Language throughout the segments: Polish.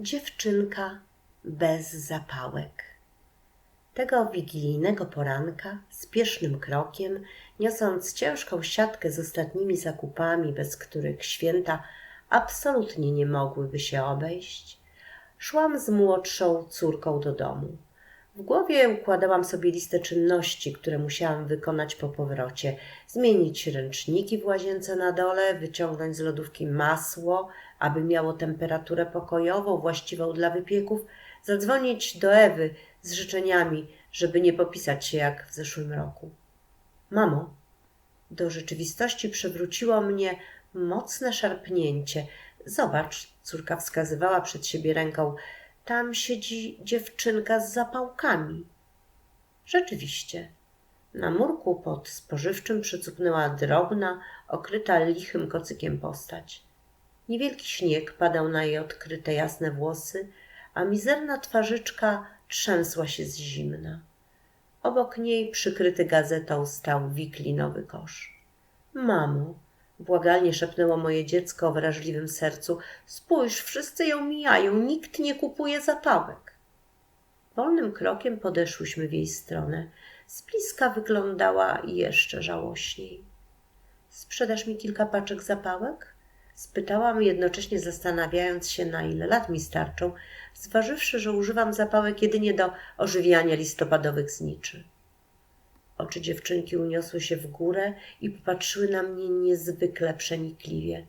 Dziewczynka bez zapałek. Tego wigilijnego poranka, spiesznym krokiem, niosąc ciężką siatkę z ostatnimi zakupami, bez których święta absolutnie nie mogłyby się obejść, szłam z młodszą córką do domu. W głowie układałam sobie listę czynności, które musiałam wykonać po powrocie. Zmienić ręczniki w łazience na dole, wyciągnąć z lodówki masło, aby miało temperaturę pokojową, właściwą dla wypieków, zadzwonić do Ewy z życzeniami, żeby nie popisać się jak w zeszłym roku. Mamo, do rzeczywistości przywróciło mnie mocne szarpnięcie. Zobacz, córka wskazywała przed siebie ręką. Tam siedzi dziewczynka z zapałkami. Rzeczywiście. Na murku pod spożywczym przycupnęła drobna, okryta lichym kocykiem postać. Niewielki śnieg padał na jej odkryte jasne włosy, a mizerna twarzyczka trzęsła się z zimna. Obok niej, przykryty gazetą, stał wiklinowy kosz. Mamo, błagalnie szepnęło moje dziecko o wrażliwym sercu, spójrz, wszyscy ją mijają, nikt nie kupuje zapałek. Wolnym krokiem podeszłyśmy w jej stronę. Z bliska wyglądała jeszcze żałośniej. Sprzedasz mi kilka paczek zapałek? Spytałam, jednocześnie zastanawiając się, na ile lat mi starczą, zważywszy, że używam zapałek jedynie do ożywiania listopadowych zniczy. Oczy dziewczynki uniosły się w górę i popatrzyły na mnie niezwykle przenikliwie.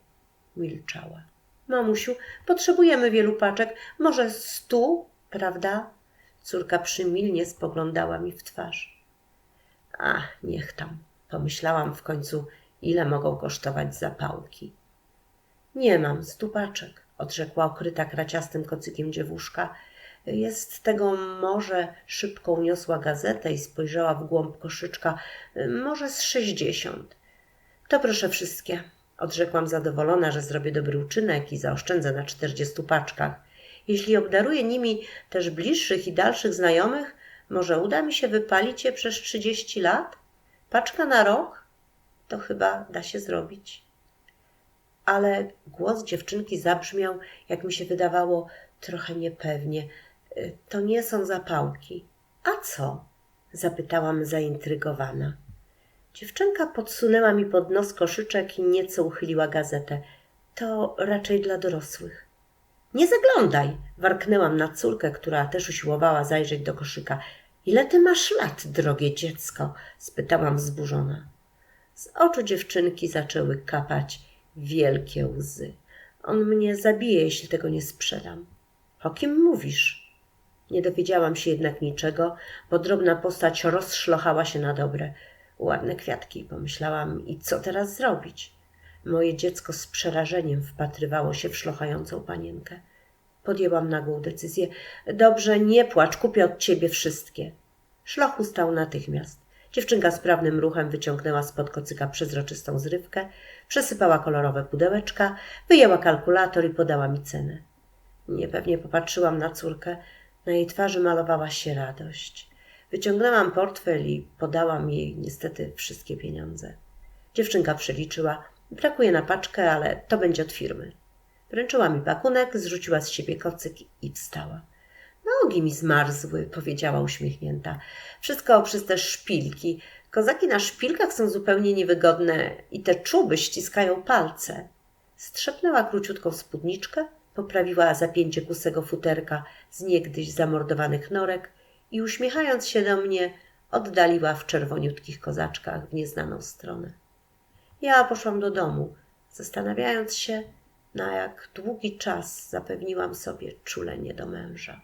Milczała. Mamusiu, potrzebujemy wielu paczek, może stu, prawda? Córka przymilnie spoglądała mi w twarz. Ach, niech tam, pomyślałam w końcu, ile mogą kosztować zapałki. Nie mam stu paczek, odrzekła okryta kraciastym kocykiem dziewuszka. Jest tego może, szybko uniosła gazetę i spojrzała w głąb koszyczka, może z sześćdziesiąt. To proszę wszystkie, odrzekłam zadowolona, że zrobię dobry uczynek i zaoszczędzę na czterdziestu paczkach. Jeśli obdaruję nimi też bliższych i dalszych znajomych, może uda mi się wypalić je przez trzydzieści lat? Paczka na rok? To chyba da się zrobić ale głos dziewczynki zabrzmiał, jak mi się wydawało, trochę niepewnie. Y, to nie są zapałki. A co? zapytałam zaintrygowana. Dziewczynka podsunęła mi pod nos koszyczek i nieco uchyliła gazetę. To raczej dla dorosłych. Nie zaglądaj! warknęłam na córkę, która też usiłowała zajrzeć do koszyka. Ile ty masz lat, drogie dziecko? spytałam wzburzona. Z oczu dziewczynki zaczęły kapać wielkie łzy. On mnie zabije, jeśli tego nie sprzedam. O kim mówisz? Nie dowiedziałam się jednak niczego, bo drobna postać rozszlochała się na dobre. Ładne kwiatki, pomyślałam, i co teraz zrobić? Moje dziecko z przerażeniem wpatrywało się w szlochającą panienkę. Podjęłam nagłą decyzję. Dobrze, nie płacz, kupię od ciebie wszystkie. Szloch ustał natychmiast. Dziewczynka sprawnym ruchem wyciągnęła spod kocyka przezroczystą zrywkę, przesypała kolorowe pudełeczka, wyjęła kalkulator i podała mi cenę. Niepewnie popatrzyłam na córkę. Na jej twarzy malowała się radość. Wyciągnęłam portfel i podałam jej niestety wszystkie pieniądze. Dziewczynka przeliczyła. Brakuje na paczkę, ale to będzie od firmy. Wręczyła mi pakunek, zrzuciła z siebie kocyk i wstała. Nogi mi zmarzły, powiedziała uśmiechnięta. Wszystko przez te szpilki. Kozaki na szpilkach są zupełnie niewygodne i te czuby ściskają palce. Strzepnęła króciutką spódniczkę, poprawiła zapięcie kusego futerka z niegdyś zamordowanych norek i uśmiechając się do mnie, oddaliła w czerwoniutkich kozaczkach w nieznaną stronę. Ja poszłam do domu, zastanawiając się, na jak długi czas zapewniłam sobie czulenie do męża.